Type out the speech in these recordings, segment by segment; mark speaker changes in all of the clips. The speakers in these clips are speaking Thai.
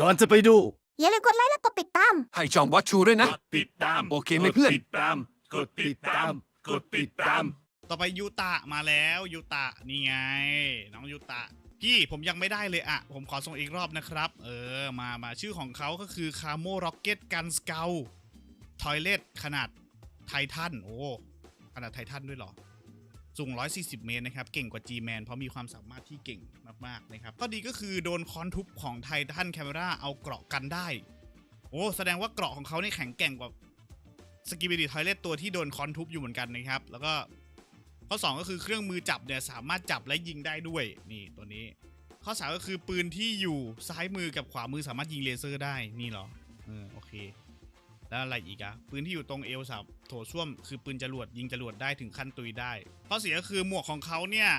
Speaker 1: ก่อนจะไปดู
Speaker 2: อย่าลืมกดไลค์และกดติดตาม
Speaker 3: ให้จองวัดชูด้วยนะ
Speaker 1: กดติดตาม
Speaker 3: โอเคไหมเพื่อน
Speaker 1: กดติดตาม กดติดตาม กดติดตาม
Speaker 4: ต่อไปยูตะมาแล้วยูตะนี่ไง น้องยูตะ พี่ผมยังไม่ได้เลยอะผมขอส่งอีกรอบนะครับ เออมามาชื่อของเขาก็คือคาโมร็อกเก็ตกันสเกลทอยเลตขนาดไททันโอ้ขนาดไททันด้วยเหรอ สูง 140 เมตรนะครับ เก่งกว่า G-Man เพราะมีความสามารถที่เก่งมากๆนะครับข้อดีก็คือโดนคอนทุบของไททันแคม e ราเอาเกราะกันได้ โอ้แสดงว่าเกราะของเขานี่แข็งแกร่งกว่าสกิบิดิทอยเลตตัวที่โดนคอนทุบอยู่เหมือนกันนะครับ แล้วก็ข้อ 2 ก็คือเครื่องมือจับเนี่ยสามารถจับและยิงได้ด้วยนี่ตัวนี้ ข้อ3ก็คือปืนที่อยู่ซ้ายมือกับขวามือสามารถยิงเลเซอร์ได้นี่เหรอเออโอเค แล้วอะไรอีกอะปืนที่อยู่ตรงเอวสับโถส้วมคือปืนจรวดยิงจรวดได้ถึงขั้นตุยได้ข้อเสียก็คือหมวกของเขาเนี่ย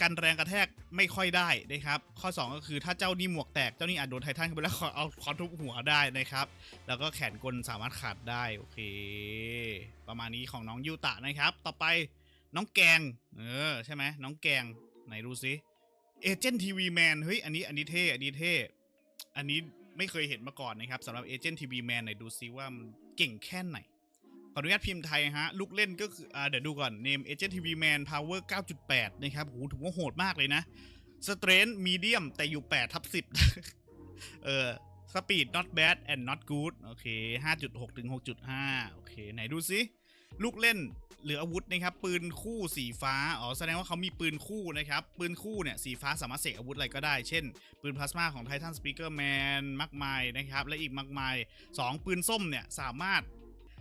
Speaker 4: กันแรงกระแทกไม่ค่อยได้นะครับ ข้อ 2 ก็คือถ้าเจ้านี่หมวกแตกเจ้านี่อาจโดนไททันเข้าไปแล้วเอาคอนทุบหัวได้นะครับ แล้วก็แขนกลสามารถขาดได้โอเค ประมาณนี้ของน้องยูตะนะครับ ต่อไปน้องแกง เออใช่ไหมน้องแกงไหนดูซิเอเจนต์ทีวีแมนเฮ้ยอันนี้อันนี้เท่อันนี้เท่อันนี้ ไม่เคยเห็นมาก่อนนะครับสำหรับเอเจนต์ทีวีแมนไหนดูซิว่ามันเก่งแค่ไหน ขออนุญาตพิมพ์ไทยฮะ ลูกเล่นก็คืออเดี๋ยวดูก่อน name agent tv man power 9.8 นะครับโหถือว่าโหดมากเลยนะ strength medium แต่อยู่8ทับ10 เออ speed not bad and not good โอเค 5.6 ถึง 6.5 โอเค ไหนดูซิ ลูกเล่นหรืออาวุธนะครับปืนคู่สีฟ้าอ๋อแสดงว่าเขามีปืนคู่นะครับปืนคู่เนี่ยสีฟ้าสามารถเสกอาวุธอะไรก็ได้ เช่น ปืนพลาสมาของ Titan Speaker Man มากมายนะครับและอีกมากมาย 2 ปืนส้มเนี่ยสามารถ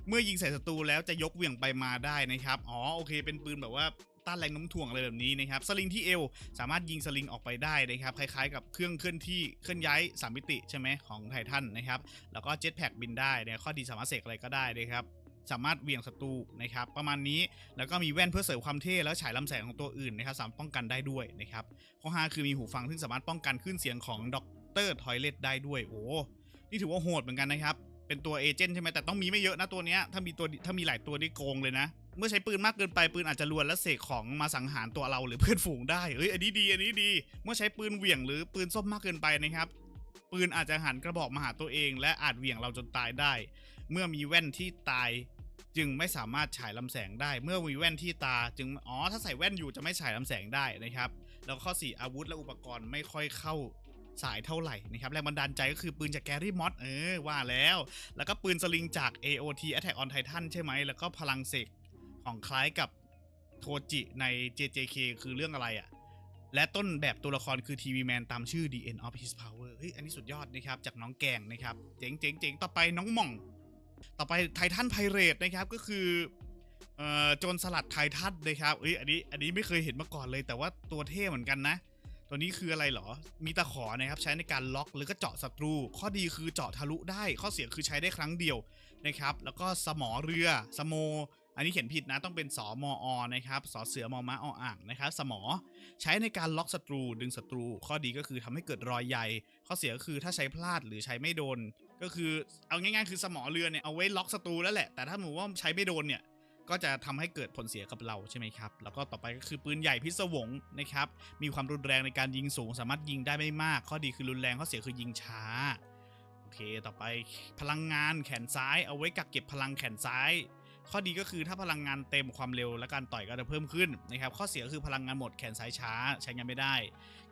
Speaker 4: เมื่อยิงใส่ศัตรูแล้วจะยกเหวี่ยงไปมาได้นะครับอ๋อโอเค เป็นปืนแบบว่าต้านแรงน้มถ่วงอะไรแบบนี้นะครับสลิงที่เอวสามารถยิงสลิงออกไปได้นะครับคล้ายๆ กับเครื่องเคลื่อนที่เคลื่อนย้ายสามมิติใช่ไหมของไททันนะครับแล้วก็เจ็ตแพ็กบินได้เนี่ยข้อดีสามารถเสกอะไรก็ได้นะครับ สามารถเวียงศัตรูนะครับประมาณนี้แล้วก็มีแว่นเพื่อเสริมความเท่แล้วฉายลำแสงของตัวอื่นนะครับสามารถป้องกันได้ด้วยนะครับข้อ5คือมีหูฟังซึ่งสามารถป้องกันคลื่นเสียงของด็อกเตอร์ทอยเลตได้ด้วยโอ้นี่ถือว่าโหดเหมือนกันนะครับเป็นตัวเอเจนต์ใช่ไหมแต่ต้องมีไม่เยอะนะตัวเนี้ยถ้ามีตัวถ้ามีหลายตัวนี่โกงเลยนะเมื่อใช้ปืนมากเกินไปปืนอาจจะลวนและเสกของมาสังหารตัวเราหรือเพื่อนฝูงได้เอ้ยอันนี้ดีอันนี้ดี เมื่อใช้ปืนเหวี่ยงหรือปืนส้มมากเกินไปนะครับ ปืนอาจจะหันกระบอกมาหาตัวเอง และอาจเหวี่ยงเราจนตายได้ เมื่อมีแว่นที่ตาย จึงไม่สามารถฉายลำแสงได้ เมื่อมีแว่นที่ตา จึงอ๋อถ้าใส่แว่นอยู่จะไม่ฉายลำแสงได้นะครับ แล้วข้อ 4 อาวุธและอุปกรณ์ไม่ค่อยเข้าสายเท่าไหร่นะครับแรงบันดาลใจก็คือปืนจากแกรี่มอสเออว่าแล้ว แล้วก็ปืนสลิงจาก AOT Attack on Titan ใช่ไหม แล้วก็พลังเสกของคล้ายกับโทจิใน JJK คือเรื่องอะไรอะ่ะและต้นแบบตัวละครคือทีวีแมนตามชื่อ The End of His Power เฮ้ยอันนี้สุดยอดนะครับ จากน้องแกงนะครับ เจ๋งเจ๋งเจ๋งต่อไปน้องหม่อง ต่อไปไททันไพเรตนะครับก็คือโจรสลัดไททันนะครับเอ้ยอันนี้อันนี้ไม่เคยเห็นมาก่อนเลย แต่ว่าตัวเท่เหมือนกันนะ ตัวนี้คืออะไรเหรอ มีตะขอนะครับใช้ในการล็อกหรือก็เจาะศัตรู ข้อดีคือเจาะทะลุได้ ข้อเสียคือใช้ได้ครั้งเดียวนะครับ แล้วก็สมอเรือสโม อันนี้เขียนผิดนะต้องเป็นสอมออนะครับสอเสือมอม้าออ่างนะครับสมอใช้ในการล็อกศัตรูดึงศัตรู ข้อดีก็คือทำให้เกิดรอยใยข้อเสียก็คือถ้าใช้พลาดหรือใช้ไม่โดน ก็คือเอาง่ายๆ คือสมอเรือเนี่ยเอาไว้ล็อกศัตรูแล้วแหละ แต่ถ้าหมูว่าใช้ไม่โดนเนี่ยก็จะทำให้เกิดผลเสียกับเราใช่ไหมครับ แล้วก็ต่อไปก็คือปืนใหญ่พิศวงนะครับ มีความรุนแรงในการยิงสูง สามารถยิงได้ไม่มาก ข้อดีคือรุนแรงข้อเสียคือยิงช้า โอเค ต่อไปพลังงานแขนซ้ายเอาไว้กักเก็บพลังแขนซ้าย ข้อดีก็คือถ้าพลังงานเต็มความเร็วและการต่อยก็จะเพิ่มขึ้นนะครับ ข้อเสียก็คือพลังงานหมดแขนซ้ายช้าใช้งานไม่ได้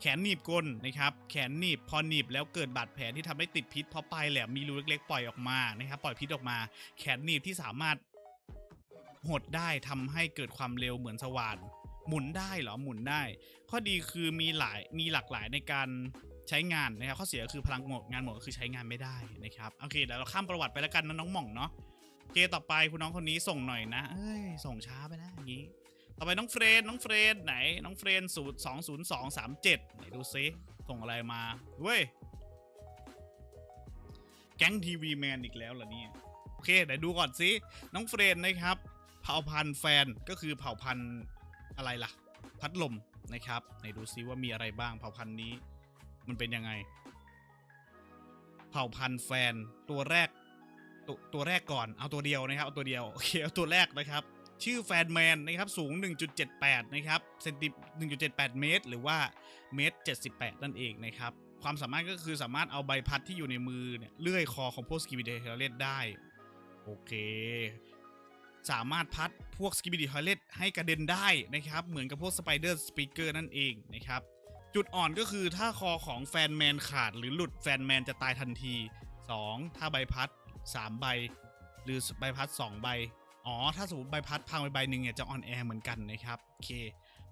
Speaker 4: แขนหนีบก้นนะครับ แขนหนีบพอหนีบแล้วเกิดบาดแผลที่ทำให้ติดพิษเพราะปลายแหลมมีรูเล็กๆ ปล่อยออกมานะครับ ปล่อยพิษออกมา แขนหนีบที่สามารถหดได้ทำให้เกิดความเร็วเหมือนสว่านหมุนได้เหรอหมุนได้ ข้อดีคือมีหลายมีหลากหลายในการใช้งานนะครับข้อเสียคือพลังหมดงานหมดก็คือใช้งานไม่ได้นะครับโอเคเดี๋ยวเราข้ามประวัติไปแล้วกันนะน้องหม่องเนาะ เคต่อไปคุณน้องคนนี้ส่งหน่อยนะ เอ้ย ส่งช้าไปนะอย่างนี้ ต่อไปน้องเฟรนน้องเฟรนไหน น้องเฟรนสูตรสองศูนย์สองสามเจ็ดไหนดูซิส่งอะไรมา เว้ย แก๊งทีวีแมนอีกแล้วเหรอเนี่ย โอเคเดี๋ยวดูก่อนสิน้องเฟรนนะครับ เผ่าพันธุ์แฟนก็คือเผ่าพันธุ์อะไรล่ะ พัดลมนะครับไหนดูซิว่ามีอะไรบ้างเผ่าพันธุ์นี้ มันเป็นยังไง เผ่าพันธุ์แฟนตัวแรก ตัวตัวแรกก่อนเอาตัวเดียวนะครับเอาตัวเดียวโอเคเอาตัวแรกนะครับ ชื่อแฟนแมนนะครับสูง 1.78 นะครับเซนติ1.78 เมตร หรือว่าเมตร 78 นั่นเองนะครับ ความสามารถก็คือสามารถเอาใบพัดที่อยู่ในมือเนี่ยเลื่อยคอของพวกสกิบิเดทเลตได้ โอเค สามารถพัดพวกสกิบิดิทอยเลตให้กระเด็นได้นะครับ เหมือนกับพวกสไปเดอร์สปีกเกอร์นั่นเองนะครับจุดอ่อนก็คือถ้าคอของแฟนแมนขาดหรือหลุดแฟนแมนจะตายทันที 2. ถ้าใบพัด 3 ใบ หรือใบพัด 2 ใบ อ๋อ ถ้าสมมติใบพัดพังไปใบหนึ่งเนี่ยจะออนแอร์เหมือนกันนะครับ โอเค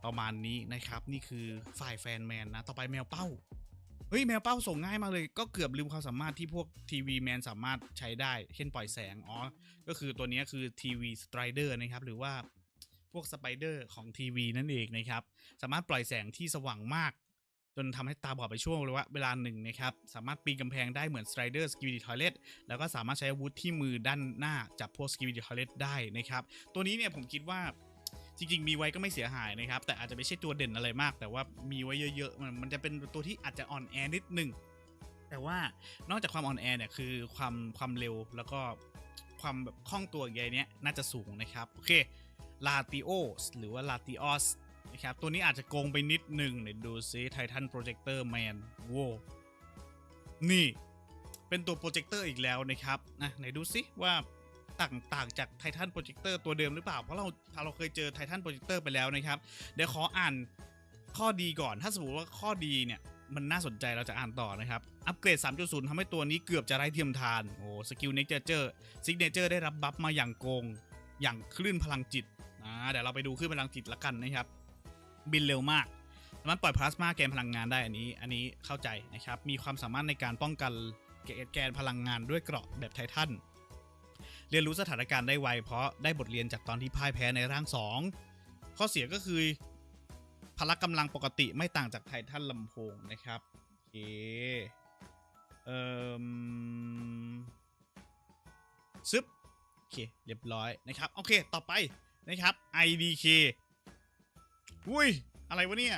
Speaker 4: ประมาณนี้นะครับ นี่คือฝ่ายแฟนแมนนะ ต่อไปแมวเป้า เฮ้ย แมวเป้าส่งง่ายมากเลย ก็เกือบลืมความสามารถที่พวกทีวีแมนสามารถใช้ได้ เช่นปล่อยแสง อ๋อ ก็คือตัวนี้คือทีวีสไตรเดอร์นะครับ หรือว่าพวกสไปเดอร์ของทีวีนั่นเองนะครับ สามารถปล่อยแสงที่สว่างมาก จนทำให้ตาบอดไปช่วงเลยว่าเวลาหนึ่งนะครับ สามารถปีนกำแพงได้เหมือนสไตรเดอร์สกิวิดีทอยเลตแล้วก็สามารถใช้อาวุธที่มือด้านหน้าจับพวกสกิวิดีทอยเลตได้นะครับ ตัวนี้เนี่ยผมคิดว่าจริงๆ มีไว้ก็ไม่เสียหายนะครับ แต่อาจจะไม่ใช่ตัวเด่นอะไรมาก แต่ว่ามีไว้เยอะๆ มันมันจะเป็นตัวที่อาจจะอ่อนแอนิดหนึ่ง แต่ว่านอกจากความอ่อนแอเนี่ยคือความความเร็วแล้วก็ความแบบคล่องตัวอย่างเงี้ยน่าจะสูงนะครับ โอเคลาติโอสหรือว่าลาติออส นะครับ ตัวนี้อาจจะโกงไปนิดหนึ่งเดี๋ยวดูซิไททันโปรเจคเตอร์แมนโวนี่ เป็นตัวโปรเจคเตอร์อีกแล้วนะครับนะไหนดูซิว่าต่างต่างจากไททันโปรเจคเตอร์ตัวเดิมหรือเปล่า เพราะเราเราเคยเจอไททันโปรเจคเตอร์ไปแล้วนะครับ เดี๋ยวขออ่านข้อดีก่อนถ้าสมมติว่าข้อดีเนี่ยมันน่าสนใจเราจะอ่านต่อนะครับ อัปเกรด 3.0ทำให้ตัวนี้เกือบจะไร้เทียมทาน โอ้สกิลเนเจอร์ซิกเนเจอร์ได้รับบัฟมาอย่างโกง อย่างคลื่นพลังจิต อ่า เดี๋ยวเราไปดูคลื่นพลังจิตละกันนะครับ บินเร็วมากสามารถปล่อยพลาสมาแกนพลังงานได้อันนี้ อันนี้เข้าใจนะครับ มีความสามารถในการป้องกันแกนพลังงานด้วยเกราะแบบไททัน เรียนรู้สถานการณ์ได้ไว เพราะได้บทเรียนจากตอนที่พ่ายแพ้ในร่าง 2 ข้อเสียก็คือ พละกำลังปกติไม่ต่างจากไททันลำโพงนะครับโอเคเอ่อซึบโอเค เรียบร้อยนะครับ โอเค ต่อไปนะครับ IDK อุ้ย อะไรวะเนี่ย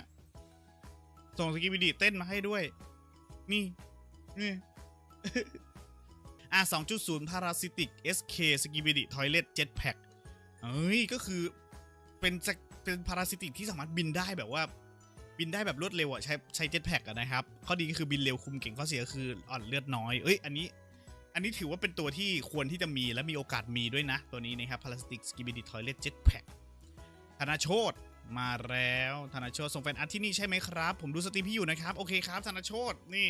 Speaker 4: ส่งสกิบิดีเต้นมาให้ด้วย นี่ นี่อะ2.0 Parasitic SK s k i b i d i Toilet Jetpack เอ้ย ก็คือเป็นเป็นพาราซิติกที่สามารถบินได้แบบว่า บินได้แบบรวดเร็วอะ ใช้ใช้เจ็ตแพ็กอะนะครับ ข้อดีก็คือบินเร็วคุมเก่งข้อเสียคืออ่อนเลือดน้อย เอ้ย อันนี้ อันนี้ถือว่าเป็นตัวที่ควรที่จะมีและมีโอกาสมีด้วยนะ ตัวนี้นะครับ Plastic Skibidi Toilet Jetpack ธนาโชต มาแล้วธนาโชตส่งแฟนอาร์ตที่นี่ใช่ไหมครับ ผมดูสตรีมพี่อยู่นะครับ โอเคครับธนาโชตนี่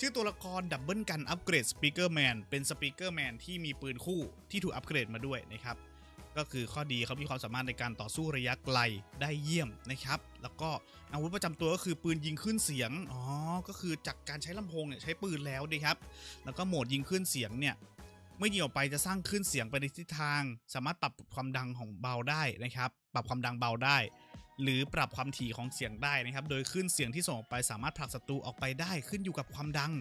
Speaker 4: ชื่อตัวละครดับเบิลกันอัปเกรดสปีกเกอร์แมนเป็นสปีกเกอร์แมนที่มีปืนคู่ที่ถูกอัปเกรดมาด้วยนะครับ ก็คือข้อดีเขามีความสามารถในการต่อสู้ระยะไกลได้เยี่ยมนะครับ แล้วก็อาวุธประจำตัวก็คือปืนยิงขึ้นเสียงอ๋อก็คือจากการใช้ลำโพงเนี่ยใช้ปืนแล้วนะครับ แล้วก็โหมดยิงขึ้นเสียงเนี่ย เมื่อยิงออกไปจะสร้างขึ้นเสียงไปในทิศทาง สามารถปรับความดังของเบาได้นะครับ ปรับความดังเบาได้ หรือปรับความถี่ของเสียงได้นะครับ โดยขึ้นเสียงที่ส่งออกไปสามารถผลักศัตรูออกไปได้ขึ้นอยู่กับความดัง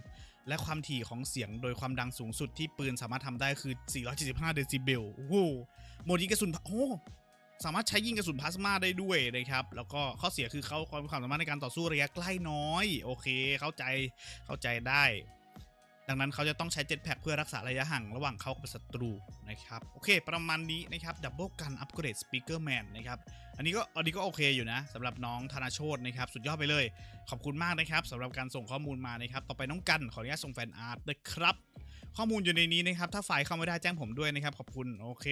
Speaker 4: และความถี่ของเสียงโดยความดังสูงสุดที่ปืนสามารถทำได้คือ 475 เดซิเบลโอ้โหโหมดยิงกระสุนโอ้สามารถใช้ยิงกระสุนพลาสมาได้ด้วยนะครับ แล้วก็ข้อเสียคือเขาความความสามารถในการต่อสู้ระยะใกล้น้อย โอเค เข้าใจเข้าใจได้ ดังนั้นเขาจะต้องใช้เจ็ตแพ็คเพื่อรักษาระยะห่างระหว่างเขากับศัตรูนะครับโอเค ประมาณนี้นะครับดับเบิลกันอัปเกรดสปีกเกอร์แมนนะครับอันนี้ก็อันนี้ก็โอเคอยู่นะสำหรับน้องธนาโชตนะครับสุดยอดไปเลย ขอบคุณมากนะครับสำหรับการส่งข้อมูลมานะครับต่อไปน้องกันขออนุญาตส่งแฟนอาร์ตนะครับข้อมูลอยู่ในนี้นะครับ ถ้าไฟล์เข้าไม่ได้แจ้งผมด้วยนะครับ ขอบคุณ โอเค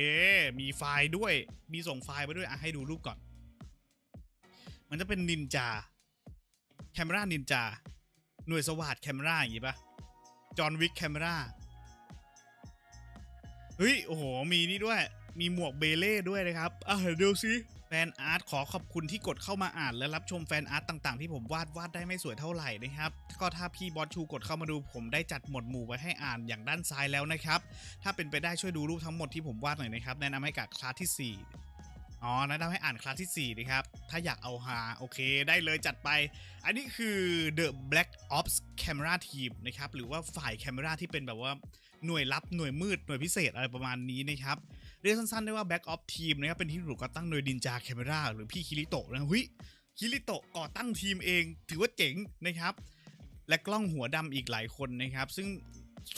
Speaker 4: มีไฟล์ด้วย มีส่งไฟล์ไปด้วย อะ ให้ดูรูปก่อน มันจะเป็นนินจา แคมรานินจา หน่วยสวัสดแคมราอย่างงี้ปะ จอห์นวิกแคมราเฮ้ย โอ้โห มีนี่ด้วย มีหมวกเบเล่ด้วยนะครับ อะเดี๋ยวดูซิแฟนอาร์ตขอขอบคุณที่กดเข้ามาอ่าน และรับชมแฟนอาร์ตต่างๆ ที่ผมวาดวาดได้ไม่สวยเท่าไหร่นะครับ ก็ถ้าพี่บอสชูกดเข้ามาดูผมได้จัดหมวดหมู่ไว้ให้อ่านอย่างด้านซ้ายแล้วนะครับ ถ้าเป็นไปได้ช่วยดูรูปทั้งหมดที่ผมวาดหน่อยนะครับ แนะนำให้กับคลาสที่ 4 อ๋อนะนำให้อ่านคลาสที่ 4 นะครับ ถ้าอยากเอาฮาโอเค ได้เลยจัดไป อันนี้คือ The Black Ops Camera Team นะครับ หรือว่าฝ่ายแคม e ราที่เป็นแบบว่าหน่วยลับ หน่วยมืด หน่วยพิเศษอะไรประมาณนี้นะครับ เรียกสั้นๆ ได้ว่า Black Ops Team นะครับ เป็นที่ถูกก่อตั้งโดยดินจาแคม e ราหรือพี่คิริโตะนะหุยคิริโตะก่อตั้งทีมเอง ถือว่าเจ๋งนะครับ และกล้องหัวดำอีกหลายคนนะครับ ซึ่ง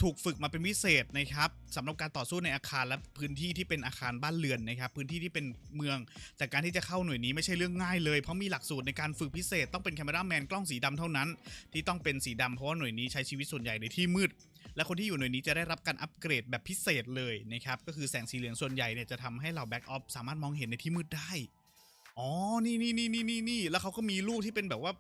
Speaker 4: ถูกฝึกมาเป็นพิเศษนะครับสำหรับการต่อสู้ในอาคารและพื้นที่ที่เป็นอาคารบ้านเรือนนะครับ พื้นที่ที่เป็นเมืองจากการที่จะเข้าหน่วยนี้ไม่ใช่เรื่องง่ายเลยเพราะมีหลักสูตรในการฝึกพิเศษต้องเป็นแคม e ราแมนกล้องสีดำเท่านั้น ที่ต้องเป็นสีดำเพราะว่าหน่วยนี้ใช้ชีวิตส่วนใหญ่ในที่มืด และคนที่อยู่หน่วยนี้จะได้รับการอัปเกรดแบบพิเศษเลยนะครับก็คือแสงสีเหลืองส่วนใหญ่เนี่ยจะทำให้เราแบ็กออฟสามารถมองเห็นในที่มืดได้อ๋อนี่นี่นี่นี่นี่นี่แล้วเขาก็มีลูกที่เป็นแบบว่า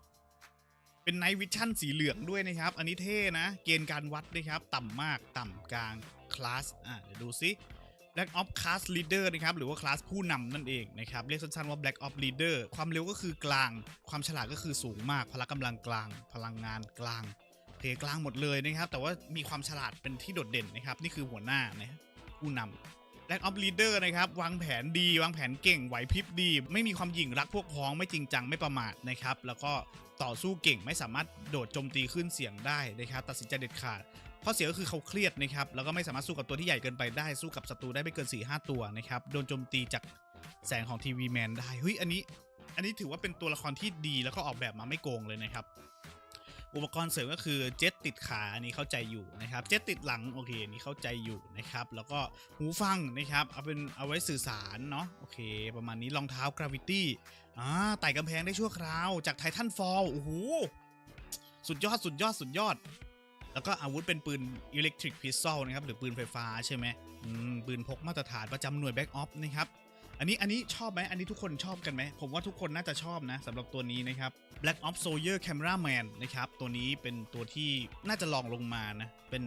Speaker 4: เป็นไนท์วิชั่นสีเหลืองด้วยนะครับ อันนี้เท่นะ เกณฑ์การวัดนะครับ ต่ำมากต่ำกลางคลาสอะเดี๋ยวดูซิ Black Ops Class Leader นะครับ หรือว่าคลาสผู้นำนั่นเองนะครับ เรียกสั้นๆว่า Black Ops Leader ความเร็วก็คือกลาง ความฉลาดก็คือสูงมาก พละกำลังกลาง พลังงานกลางเพกลางหมดเลยนะครับ แต่ว่ามีความฉลาดเป็นที่โดดเด่นนะครับ นี่คือหัวหน้านะผู้นำ แ a กออฟลีดเดอร์นะครับ วางแผนดี วางแผนเก่งไหวพริบดี ไม่มีความหยิ่งรักพวกพ้องไม่จริงจังไม่ประมาทนะครับ แล้วก็ต่อสู้เก่งไม่สามารถโดดโจมตีขึ้นเสียงได้นะครับ ตัดสินใจเด็ดขาดข้อเสียก็คือเขาเครียดนะครับ แล้วก็ไม่สามารถสู้กับตัวที่ใหญ่เกินไปได้สู้กับศัตรูได้ไม่เกิน 4 5ตัวนะครับ โดนโจมตีจากแสงของทีวีแมนได้เฮ้ยอันนี้ อันนี้ถือว่าเป็นตัวละครที่ดีแล้วก็ออกแบบมาไม่โกงเลยนะครับ อุปกรณ์เสริมก็คือเจ็ตติดขาอันนี้เข้าใจอยู่นะครับ เจ็ตติดหลังโอเคอันนี้เข้าใจอยู่นะครับ แล้วก็หูฟังนะครับเอาเป็นเอาไว้สื่อสารเนาะโอเค ประมาณนี้รองเท้ากราวิตี้อ่าไต่กำแพงได้ชั่วคราวจากไททันฟอลโอ้โหสุดยอดสุดยอดสุดยอด แล้วก็อาวุธเป็นปืนอิเล็กทริกพิสซลนะครับหรือปืนไฟฟ้าใช่ไหมอืมปืนพกมาตรฐานประจำหน่วยแบ็กออฟนะครับ อันนี้อันนี้ชอบไหมอันนี้ทุกคนชอบกันไหม ผมว่าทุกคนน่าจะชอบนะสำหรับตัวนี้นะครับ Black Ops Soldier Cameraman นะครับ ตัวนี้เป็นตัวที่น่าจะลองลงมานะ เป็น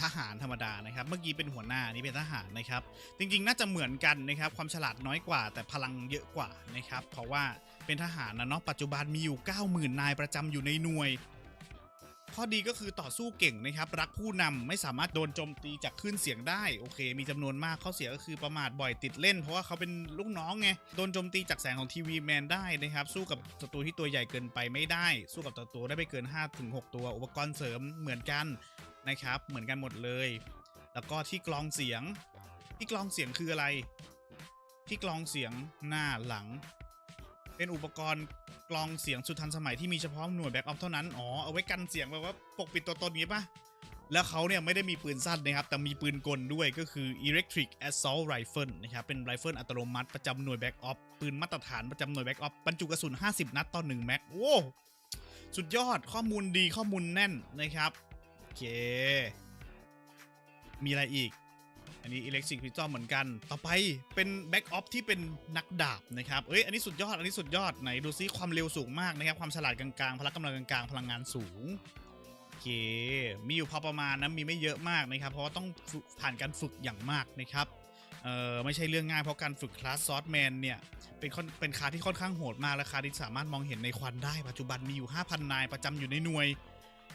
Speaker 4: ทหารธรรมดานะครับ เมื่อกี้เป็นหัวหน้านี่เป็นทหารนะครับ จริงๆ น่าจะเหมือนกันนะครับ ความฉลาดน้อยกว่า แต่พลังเยอะกว่านะครับ เพราะว่าเป็นทหารนะเนาะปัจจุบันมีอยู่ 90,000 นายประจำอยู่ในหน่วย ข้อดีก็คือต่อสู้เก่งนะครับ รักผู้นำไม่สามารถโดนโจมตีจากคลื่นเสียงได้โอเค มีจำนวนมากข้อเสียก็คือประมาทบ่อยติดเล่น เพราะว่าเขาเป็นลูกน้องไงโดนโจมตีจากแสงของทีวีแมนได้นะครับ สู้กับศัตรูที่ตัวใหญ่เกินไปไม่ได้ สู้กับศัตรูได้ไม่เกิน 5-6 ตัว อุปกรณ์เสริมเหมือนกันนะครับ เหมือนกันหมดเลย แล้วก็ที่กรองเสียง ที่กรองเสียงคืออะไร ที่กรองเสียงหน้าหลัง เป็นอุปกรณ์กรองเสียงสุดทันสมัยที่มีเฉพาะหน่วยแบ็กออฟเท่านั้น อ๋อ เอาไว้กันเสียงแบบว่าปกปิดตัวตนนี้ปะแล้วเขาเนี่ยไม่ได้มีปืนสั้นนะครับ แต่มีปืนกลด้วยก็คือ Electric Assault Rifle นะครับ เป็นไรเฟิลอัตโนมัติประจำหน่วยแบ็กออฟปืนมาตรฐานประจำหน่วยแบ็กออฟบรรจุกระสุน 50 นัดต่อ1แม็กโว้สุดยอดข้อมูลดีข้อมูลแน่นนะครับ โอเค มีอะไรอีก อันนี้ Electric Pistol เหมือนกัน ต่อไปเป็น Back Off ที่เป็นนักดาบนะครับ เอ้ย อันนี้สุดยอด อันนี้สุดยอด ไหนดูซิความเร็วสูงมากนะครับ ความฉลาดกลางๆ พละกำลังกลางๆ พลังงานสูง โอเค มีอยู่พอประมาณนะ มีไม่เยอะมากนะครับ เพราะว่าต้องผ่านการฝึกอย่างมากนะครับ เออไม่ใช่เรื่องง่ายเพราะการฝึกคลาสซอสแมนเนี่ย เป็นเป็นคาที่ค่อนข้างโหดมากและคาที่สามารถมองเห็นในควันได้ ปัจจุบันมีอยู่ 5,000 นายประจำอยู่ในหน่วย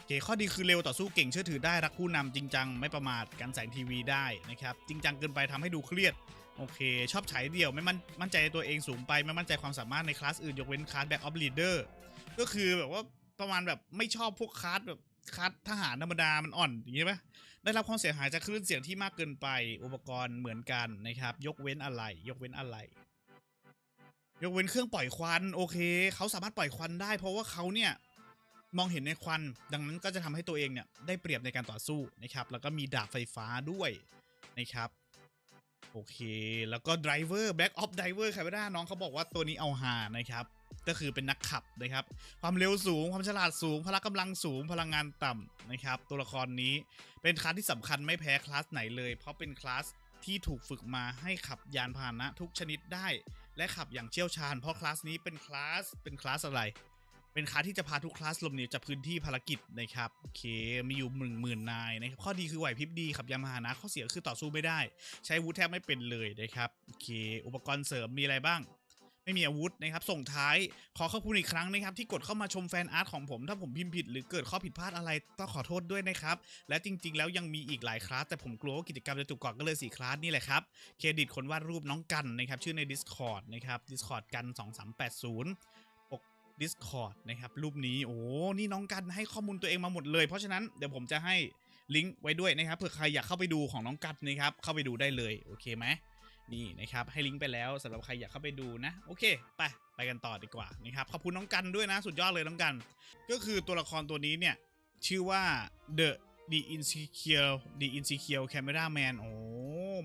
Speaker 4: เคข้อดีคือเร็วต่อสู้เก่งเชื่อถือได้รักผู้นำจริงจังไม่ประมาทการแสงทีวีได้นะครับจริงจังเกินไปทำให้ดูเครียดโอเค ชอบฉายเดี่ยวไม่มั่นมั่นใจในตัวเองสูงไปไม่มั่นใจความสามารถในคลาสอื่นยกเว้นคลาสแบ็กออฟลีดเดอร์ก็คือแบบว่าประมาณแบบไม่ชอบพวกคลาสแบบคลาสทหารธรรมดามันอ่อนอย่างงี้ปะได้รับความเสียหายจากคลื่นเสียงที่มากเกินไปอุปกรณ์เหมือนกันนะครับ ยกเว้นอะไร ยกเว้นอะไร ยกเว้นเครื่องปล่อยควันโอเค เขาสามารถปล่อยควันได้ เพราะว่าเขาเนี่ย มองเห็นในควัน ดังนั้นก็จะทำให้ตัวเองเนี่ยได้เปรียบในการต่อสู้นะครับ แล้วก็มีดาบไฟฟ้าด้วยนะครับโอเค แล้วก็ driver black ops driver ใครไม่ได้น้องเขาบอกว่าตัวนี้เอาหานะครับ ก็คือเป็นนักขับนะครับ ความเร็วสูง ความฉลาดสูง พละกำลังสูง พลังงานต่ำนะครับ ตัวละครนี้เป็นคลาสที่สำคัญไม่แพ้คลาสไหนเลย เพราะเป็นคลาสที่ถูกฝึกมาให้ขับยานพาหนะทุกชนิดได้ และขับอย่างเชี่ยวชาญ เพราะคลาสนี้เป็นคลาสเป็นคลาสอะไร เป็นคลาสที่จะพาทุกคลาสหลบหนีจากพื้นที่ภารกิจนะครับโอเคมีอยู่หนึ่งหมื่นนายนะครับข้อดีคือไหวพริบดีขับยานพาหนะข้อเสียคือต่อสู้ไม่ได้ ใช้อาวุธแทบไม่เป็นเลยนะครับโอเค อุปกรณ์เสริมมีอะไรบ้าง ไม่มีอาวุธนะครับ ส่งท้ายขอขอบคุณอีกครั้งนะครับ ที่กดเข้ามาชมแฟนอาร์ตของผม ถ้าผมพิมพ์ผิด หรือเกิดข้อผิดพลาดอะไรต้องขอโทษด้วยนะครับ และจริง ๆ แล้วยังมีอีกหลายคลาสแต่ผมกลัวว่ากิจกรรมจะถูกก่อก็เลยสี่คลาสนี่แหละครับเครดิตคนวาดรูปน้องกันนะครับชื่อใน Discord นะครับ Discord กัน2380 Discord นะครับ รูปนี้โอ้นี่น้องกันให้ข้อมูลตัวเองมาหมดเลย เพราะฉะนั้นเดี๋ยวผมจะให้ลิงก์ไว้ด้วยนะครับเผื่อใครอยากเข้าไปดูของน้องกันนะครับ เข้าไปดูได้เลย โอเคไหมนี่นะครับ ให้ลิงก์ไปแล้วสำหรับใครอยากเข้าไปดูนะ โอเค ไป ไปกันต่อดีกว่านะครับ ขอบคุณน้องกันด้วยนะ สุดยอดเลยน้องกัน ก็คือตัวละครตัวนี้เนี่ย ชื่อว่า The The Insecure The Insecure Cameraman โอ้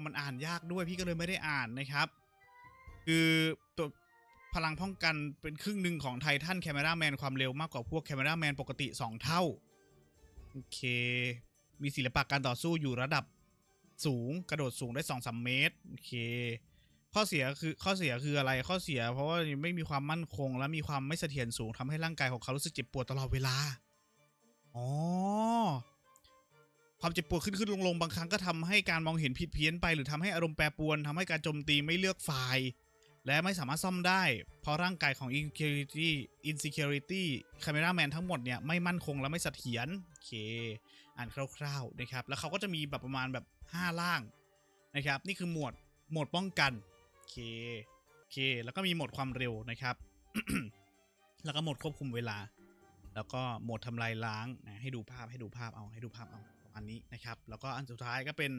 Speaker 4: มันอ่านยากด้วยพี่ก็เลยไม่ได้อ่านนะครับ คือตัว พลังป้องกันเป็นครึ่งหนึ่งของไททันแคมราแมนความเร็วมากกว่าพวกแคมราแมนปกติ 2 เท่า โอเค มีศิลปะการต่อสู้อยู่ระดับสูงกระโดดสูงได้2-3เมตร โอเค ข้อเสียคือข้อเสียคืออะไรข้อเสีย เพราะว่าไม่มีความมั่นคง และมีความไม่เสถียรสูงทำให้ร่างกายของเขารู้สึกเจ็บปวดตลอดเวลา อ๋อ ความเจ็บปวดขึ้นขึ้นลงลงบางครั้งก็ทำให้การมองเห็นผิดเพี้ยนไป หรือทำให้อารมณ์แปรปรวนทำให้การโจมตีไม่เลือกฝ่าย และไม่สามารถซ่อมได้ เพราะร่างกายของ insecurity insecurity cameraman ทั้งหมดเนี่ยไม่มั่นคงและไม่เสถียรโอเค อ่านคร่าวๆนะครับ แล้วเขาก็จะมีแบบประมาณแบบ 5 ล่างนะครับ นี่คือหมวดหมดป้องกันโอเคโอเค แล้วก็มีหมดความเร็วนะครับ แล้วก็โหมดควบคุมเวลา แล้วก็โหมดทำลายล้างนะให้ดูภาพให้ดูภาพเอาให้ดูภาพเอาประมาณนี้นะครับ แล้วก็อันสุดท้ายก็เป็น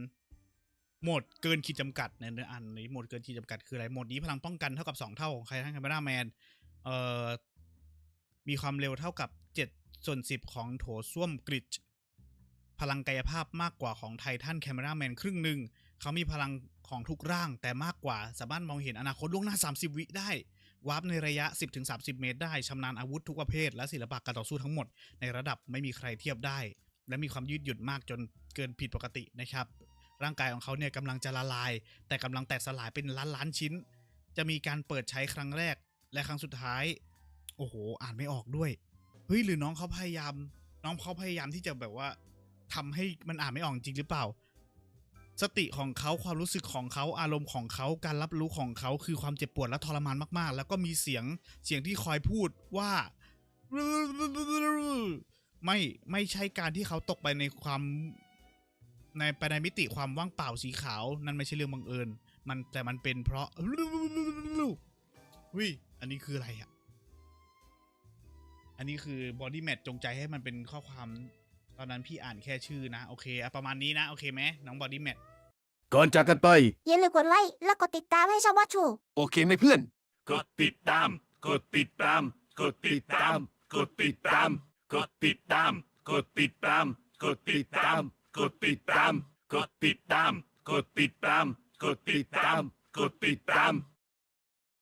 Speaker 4: โหมดเกินขีดจำกัดในในอันนี้โหมดเกินขีดจำกัดคืออะไรโหมดนี้พลังป้องกันเท่ากับ2เท่าของใครทั้งคาเมราแมนเอ่อมีความเร็วเท่ากับ7ส่วน10ของโถส้วมกริดพลังกายภาพมากกว่าของไททันแคม e ราแมนครึ่งหนึ่งเขามีพลังของทุกร่างแต่มากกว่าสามารถมองเห็นอนาคตล่วงหน้า 30 วิได้วาร์ปในระยะ 10-30 เมตรได้ชำนาญอาวุธทุกประเภท และศิลปะการต่อสู้ทั้งหมดในระดับไม่มีใครเทียบได้ และมีความยืดหยุ่นมากจนเกินผิดปกตินะครับ ร่างกายของเขาเนี่ยกำลังจะละลาย แต่กำลังแตกสลายเป็นล้านล้านชิ้น จะมีการเปิดใช้ครั้งแรกและครั้งสุดท้าย โอ้โห อ่านไม่ออกด้วยเฮ้ยหรือน้องเขาพยายาม น้องเขาพยายามที่จะแบบว่าทำให้มันอ่านไม่ออกจริงหรือเปล่า สติของเขาความรู้สึกของเขาอารมณ์ของเขาการรับรู้ของเขาคือความเจ็บปวดและทรมานมาก ๆ แล้วก็มีเสียงเสียงที่คอยพูดว่าไม่ไม่ใช่การที่เขาตกไปในความ ในไปในมิติความว่างเปล่าสีขาว นั่นไม่ใช่เรื่องบังเอิญ มันแต่มันเป็นเพราะวิอันนี้คืออะไรอะอันนี้คือบอดี้แมทจงใจให้มันเป็นข้อความ ตอนนั้นพี่อ่านแค่ชื่อนะ โอเคอะประมาณนี้นะ โอเคไหมน้องบอดี้แมท
Speaker 1: ก่อนจากกันไป
Speaker 2: อย่าลืมกดไลค์และกดติดตามให้ชาววัตชู
Speaker 3: โอเคไหมเพื่อน
Speaker 1: กดติดตาม กดติดตาม กดติดตาม กดติดตาม กดติดตาม กดติดตาม กดติดตาม กดติดตาม กดติดตาม กดติดตาม กดติดตาม กดติดตาม